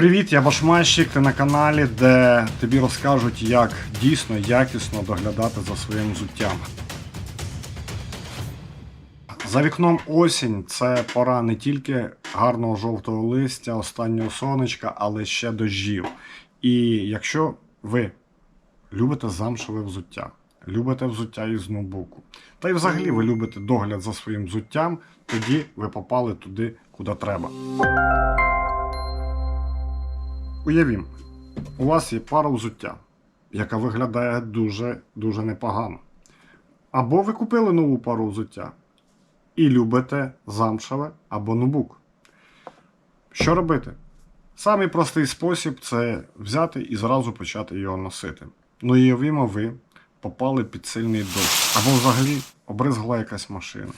Привіт, я Башманщик, ти на каналі, де тобі розкажуть, як дійсно якісно доглядати за своїм взуттям. За вікном осінь це пора не тільки гарного жовтого листя, останнього сонечка, але ще дощів. І якщо ви любите замшеве взуття, любите взуття із ноутбуку, та й взагалі ви любите догляд за своїм взуттям, тоді ви попали туди, куди треба. Уявім, у вас є пара взуття, яка виглядає дуже дуже непогано. Або ви купили нову пару взуття і любите замшеве або нубук. Що робити? Самий простий спосіб це взяти і зразу почати його носити. Ну і уявімо, ви попали під сильний дощ, або взагалі обризгла якась машина.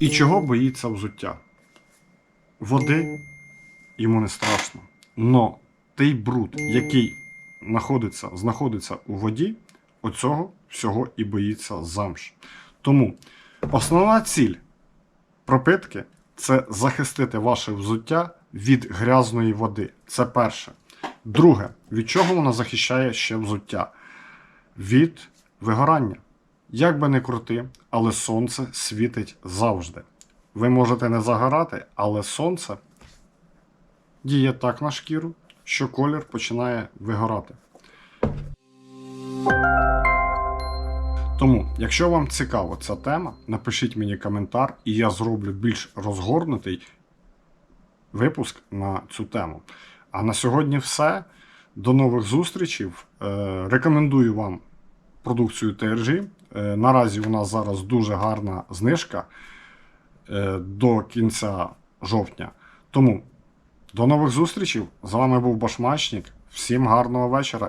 І чого боїться взуття? Води йому не страшно. Но той бруд, який знаходиться, знаходиться у воді, оцього всього і боїться замш. Тому основна ціль пропитки це захистити ваше взуття від грязної води. Це перше. Друге, від чого вона захищає ще взуття? Від вигорання. Як би не крути, але сонце світить завжди. Ви можете не загорати, але сонце діє так на шкіру, що колір починає вигорати. Тому, якщо вам цікава ця тема, напишіть мені коментар, і я зроблю більш розгорнутий випуск на цю тему. А на сьогодні все. До нових зустрічей. Е, Рекомендую вам продукцію TRG. Е, Наразі у нас зараз дуже гарна знижка е, до кінця жовтня. Тому до нових зустрічей. З вами був Башмачник. Всім гарного вечора